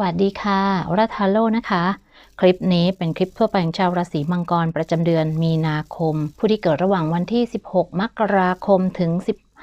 วัสดีค่ะอรทาโลนะคะ คลิปนี้เป็นคลิปทั่วไปของชาวราศีมังกรประจำเดือนมีนาคม ผู้ที่เกิดระหว่างวันที่ 16 มกราคมถึง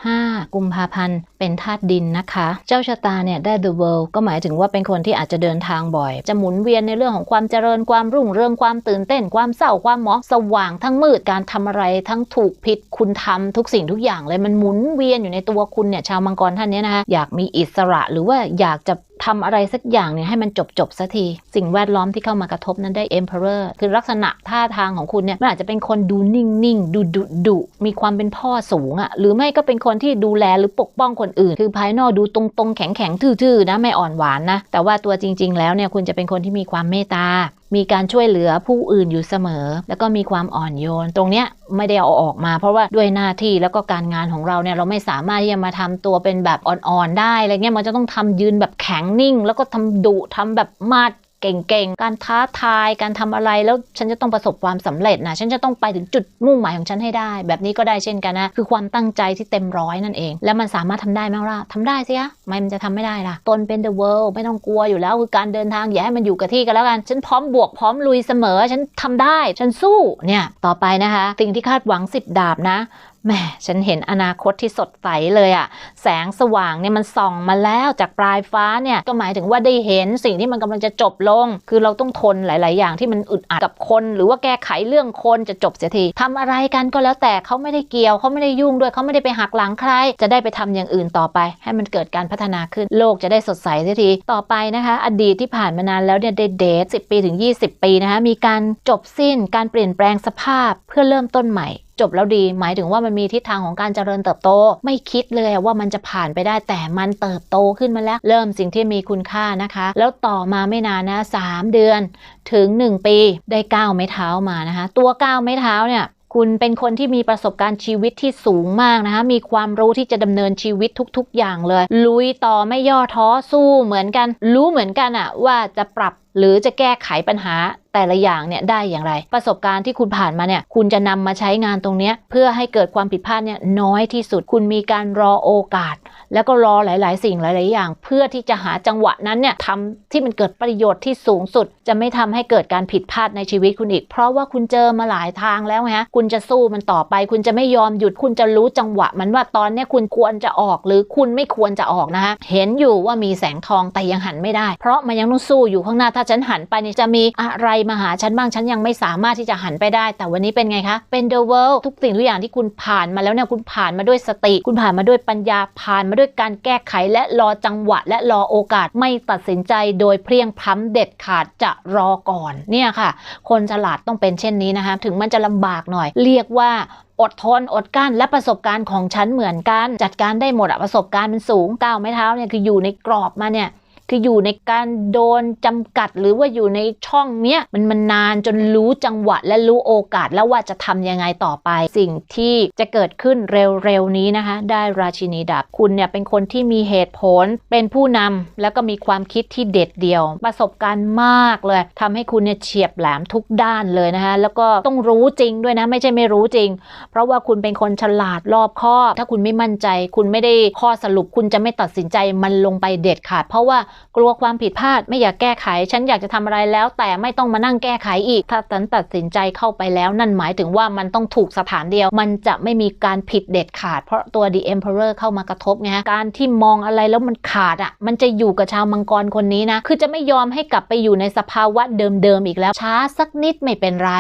15 กุมภาพันธ์ เป็นธาตุดินนะคะ เจ้าชะตาเนี่ยได้ The World ก็หมายถึงว่าเป็นคนที่อาจจะเดินทางบ่อย จะหมุนเวียนในเรื่องของความเจริญความรุ่งเรืองความตื่นเต้น ความเศร้าความหมองสว่างทั้งมืดการทำอะไรทั้งถูกผิดคุณทำทุกสิ่งทุกอย่างเลยมันหมุนเวียนอยู่ในตัวคุณเนี่ยชาวมังกรท่านเนี้นะคะอยากมีอิสระหรือว่าอยากจะทำอะไรสักอย่างเนี่ยให้มันจบจบสักที สิ่งแวดล้อมที่เข้ามากระทบนั้นได้ Emperor คือลักษณะท่าทางของคุณเนี่ยมันอาจจะเป็นคนดูนิ่งๆ ดูดุดุมีความเป็นพ่อสูงอะ่ะหรือไม่ก็เป็นคนที่ดูแลหรือปกป้องคนอื่น คือภายนอกดูตรงๆ แข็งๆ ทื่อๆ นะไม่อ่อนหวานนะ แต่ว่าตัวจริง ๆ แล้วเนี่ยคุณจะเป็นคนที่มีความเมตตา มีการช่วยเหลือผู้อื่นอยู่เสมอ แล้วก็มีความอ่อนโยน ตรงเนี้ยไม่ได้เอาออกมา เพราะว่าด้วยหน้าที่แล้วก็การงานของเราเนี่ยเราไม่สามารถที่จะมาทำตัวเป็นแบบอ่อนๆ ได้อะไรเงี้ยมันจะต้องทำยืนแบบแข็งนิ่ง แล้วก็ทำดุทำแบบมาด เก่งๆ การท้าทาย การทำอะไรแล้วฉันจะต้องประสบความสำเร็จนะฉันจะต้องไปถึงจุดมุ่งหมายของฉันให้ได้ แบบนี้ก็ได้เช่นกันนะคือความตั้งใจที่เต็มร้อยนั่นเอง แล้วมันสามารถทำได้ไหมล่ะทำได้สิฮะไม่มันจะทำไม่ได้ล่ะตนเป็น the world ไม่ต้องกลัวอยู่แล้วคือการเดินทางอย่าให้มันอยู่กับที่กันแล้วกัน ฉันพร้อมบวกพร้อมลุยเสมอ ฉันทำได้ ฉันสู้เนี่ยต่อไปนะคะ สิ่งที่คาดหวังสิบดาบนะ แหมฉันเห็นอนาคตที่สดใสเลยอะแสงสว่างเนี่ยมันส่องมาแล้วจากปลายฟ้าเนี่ยก็หมายถึงว่าได้เห็นสิ่งที่มันกำลังจะจบลง คือเราต้องทนหลาย ๆ อย่างที่มันอึดอัดกับคน หรือว่าแก้ไขเรื่องคนจะจบเสียทีทำอะไรกันก็แล้วแต่เขาไม่ได้เกี่ยวเขาไม่ได้ยุ่งด้วยเขาไม่ได้ไปหักหลังใคร จะได้ไปทำอย่างอื่นต่อไป ให้มันเกิดการพัฒนาขึ้นโลกจะได้สดใสเสียทีต่อไปนะคะ อดีตที่ผ่านมานานแล้วเนี่ยเดทสิปีถึง 20 ปีนะคะมีการจบสิ้นการเปลี่ยนแปลงสภาพเพื่อเริ่มต้นใหม่ จบแล้วดี หมายถึงว่ามันมีทิศทางของการเจริญเติบโต ไม่คิดเลยว่ามันจะผ่านไปได้แต่มันเติบโตขึ้นมาแล้ว เริ่มสิ่งที่มีคุณค่านะคะ แล้วต่อมาไม่นานนะ 3 เดือนถึง 1 ปีได้ก้าวไม้เท้ามานะคะ ตัวก้าวไม้เท้าเนี่ยคุณเป็นคนที่มีประสบการณ์ชีวิตที่สูงมากนะคะ มีความรู้ที่จะดำเนินชีวิตทุก ๆ อย่างเลย ลุยต่อไม่ย่อท้อสู้เหมือนกัน รู้เหมือนกันอะว่าจะปรับ หรือจะแก้ไขปัญหาแต่ละอย่างเนี่ยได้อย่างไร ประสบการณ์ที่คุณผ่านมาเนี่ยคุณจะนำมาใช้งานตรงนี้เพื่อให้เกิดความผิดพลาดเนี่ยน้อยที่สุด คุณมีการรอโอกาส แล้วก็รอหลาย ๆ สิ่งหลาย ๆ อย่าง เพื่อที่จะหาจังหวะนั้นเนี่ยทำที่มันเกิดประโยชน์ที่สูงสุด จะไม่ทำให้เกิดการผิดพลาดในชีวิตคุณอีก เพราะว่าคุณเจอมาหลายทางแล้วฮะคุณจะสู้มันต่อไป คุณจะไม่ยอมหยุดคุณจะรู้จังหวะ มันว่าตอนนี้คุณควรจะออกหรือคุณไม่ควรจะออกนะฮะเห็นอยู่ว่ามีแสงทองแต่ยังหันไม่ได้ เพราะมันยังต้องสู้อยู่ข้างหน้าถ้าฉันหันไปนี่จะมีอะไรมาหาฉันบ้างฉันยังไม่สามารถที่จะหันไปได้ แต่วันนี้เป็นไงคะ เป็น the world ทุกสิ่งทุกอย่างที่คุณผ่านมาแล้วเนี่ยคุณผ่านมาด้วยสติ คุณผ่านมาด้วยปัญญาผ่านมาด้วยการแก้ไขและรอจังหวะ และรอโอกาสไม่ตัดสินใจโดยเพลียงพล้ำเด็ดขาดจะรอก่อนเนี่ยค่ะ คนฉลาดต้องเป็นเช่นนี้นะคะ ถึงมันจะลำบากหน่อย เรียกว่าอดทนอดกั้นและประสบการณ์ของฉันเหมือนกัน จัดการได้หมดอะประสบการณ์มันสูงก้าวไม้เท้าเนี่ยคืออยู่ในกรอบมาเนี่ย คืออยู่ในการโดนจำกัดหรือว่าอยู่ในช่องเนี้ยมันมันนานจนรู้จังหวะและรู้โอกาสแล้วว่าจะทำยังไงต่อไป สิ่งที่จะเกิดขึ้นเร็วๆนี้นะคะ ได้ราชินีดาบคุณเนี่ยเป็นคนที่มีเหตุผลเป็นผู้นำแล้วก็มีความคิดที่เด็ดเดี่ยว ประสบการณ์มากเลยทำให้คุณเนี่ยเฉียบแหลมทุกด้านเลยนะคะแล้วก็ต้องรู้จริงด้วยนะ ไม่ใช่ไม่รู้จริง เพราะว่าคุณเป็นคนฉลาดรอบคอบถ้าคุณไม่มั่นใจ คุณไม่ได้ข้อสรุปคุณจะไม่ตัดสินใจมันลงไปเด็ดขาด เพราะว่ากลัวความผิดพลาดไม่อยากแก้ไข ฉันอยากจะทำอะไรแล้ว แต่ไม่ต้องมานั่งแก้ไขอีก ถ้าฉันตัดสินใจเข้าไปแล้ว นั่นหมายถึงว่ามันต้องถูกสถานเดียว มันจะไม่มีการผิดเด็ดขาด เพราะตัว The Emperor เข้ามากระทบไงการที่มองอะไรแล้วมันขาดอะมันจะอยู่กับชาวมังกรคนนี้นะคือจะไม่ยอมให้กลับไปอยู่ในสภาวะเดิมๆอีกแล้ว ช้าสักนิดไม่เป็นไร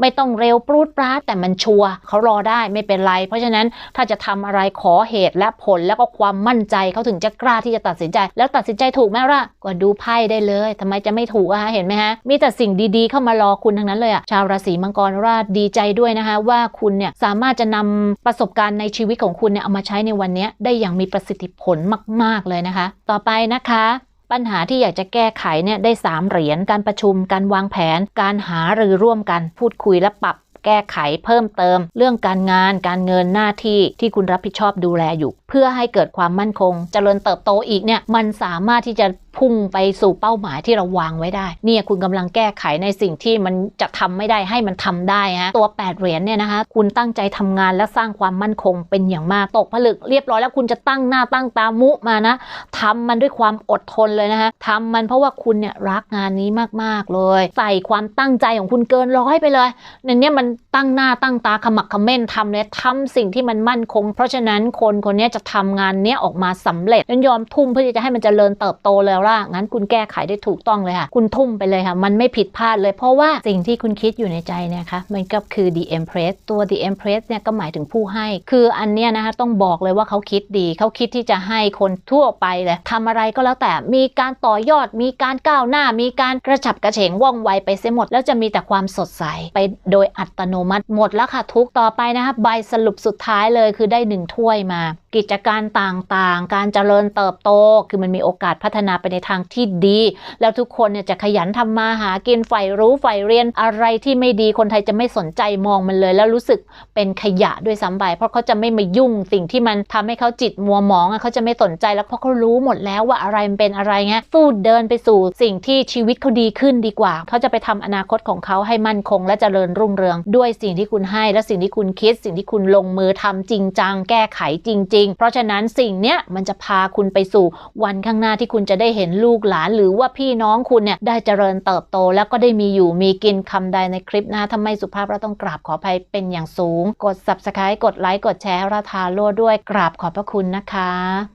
ไม่ต้องเร็วปรูดปราดแต่มันชัวร์เขารอได้ไม่เป็นไร เพราะฉะนั้นถ้าจะทำอะไรขอเหตุและผลแล้วก็ความมั่นใจเขาถึงจะกล้าที่จะตัดสินใจ แล้วตัดสินใจถูกไหมล่ะ ก็ดูไพ่ได้เลยทำไมจะไม่ถูกอะฮะเห็นไหมฮะ มีแต่สิ่งดีๆ เข้ามารอคุณทั้งนั้นเลยอะชาวราศีมังกรราชดีใจด้วยนะคะว่าคุณเนี่ยสามารถจะนำประสบการณ์ในชีวิตของคุณเนี่ยเอามาใช้ในวันนี้ได้อย่างมีประสิทธิผลมาก ๆเลยนะคะ ต่อไปนะคะปัญหาที่อยากจะแก้ไขเนี่ยได้ 3 เหรียญการประชุมการวางแผน การหารือร่วมกันพูดคุยและปรับ แก้ไขเพิ่มเติม เรื่องการงานการเงินหน้าที่ที่คุณรับผิดชอบดูแลอยู่ เพื่อให้เกิดความมั่นคงเจริญเติบโตอีกเนี่ยมันสามารถที่จะ พุ่งไปสู่เป้าหมายที่เราวางไว้ได้ เนี่ยคุณกำลังแก้ไขในสิ่งที่มันจะทำไม่ได้ให้มันทำได้ฮะตัว 8 เหรียญเนี่ยนะคะคุณตั้งใจทำงานและสร้างความมั่นคงเป็นอย่างมากตกผลึกเรียบร้อยแล้วคุณจะตั้งหน้าตั้งตามุมานะทำมันด้วยความอดทนเลยนะคะทำมันเพราะว่าคุณเนี่ยรักงานนี้มากๆเลย ใส่ความตั้งใจของคุณเกินร้อยไปเลยในนี้มันตั้งหน้าตั้งตาขมักขม้นทำเลยทำสิ่งที่มันมั่นคง เพราะฉะนั้นคนคนนี้จะทำงานเนี้ยออกมาสำเร็จนั้นยอมทุ่มเพื่อที่จะให้มันจเจริญเติบโตแล้วล่ะงั้นคุณแก้ไขได้ถูกต้องเลยค่ะ คุณทุ่มไปเลยค่ะ มันไม่ผิดพลาดเลย เพราะว่าสิ่งที่คุณคิดอยู่ในใจเนี่ยค่ะมันก็คือ the empress ตัว the empress เนี่ยก็หมายถึงผู้ให้ คืออันเนี้ยนะคะต้องบอกเลยว่าเขาคิดดีเขาคิดที่จะให้คนทั่วไปเลยทำอะไรก็แล้วแต่มีการต่อยอดมีการก้าวหน้า มีการกระฉับกระเฉงว่องไวไปเสียหมด แล้วจะมีแต่ความสดใสไปโดยอัตโนมัติหมดแล้วค่ะทุกต่อไปนะคะใบสรุปสุดท้ายเลยคือได้หนึ่งถ้วยมา กิจการต่างๆ การเจริญเติบโต คือมันมีโอกาสพัฒนาไปในทางที่ดี แล้วทุกคนเนี่ยจะขยันทำมาหากินใฝ่รู้ใฝ่เรียนอะไรที่ไม่ดีคนไทยจะไม่สนใจมองมันเลย แล้วรู้สึกเป็นขยะด้วยซ้ำไปเพราะเขาจะไม่มายุ่งสิ่งที่มันทำให้เขาจิตมัวหมองเขาจะไม่สนใจแล้วเพราะเขารู้หมดแล้วว่าอะไรมันเป็นอะไรเงี้ยสู้เดินไปสู่สิ่งที่ชีวิตเขาดีขึ้นดีกว่า เขาจะไปทำอนาคตของเขาให้มั่นคง และเจริญรุ่งเรือง ด้วยสิ่งที่คุณให้และสิ่งที่คุณคิด สิ่งที่คุณลงมือทำจริงจังแก้ไขจริงง เพราะฉะนั้นสิ่งเนี้ยมันจะพาคุณไปสู่วันข้างหน้าที่คุณจะได้เห็นลูกหลาน หรือว่าพี่น้องคุณเนี่ยได้เจริญเติบโต แล้วก็ได้มีอยู่มีกินคำใดในคลิปน้าถ้าไมสุภาพเราต้องกราบขออภัยเป็นอย่างสูง กด subscribe กดไลค์กดแชร์ราทาโลด้วยกราบขอบพระคุณนะคะ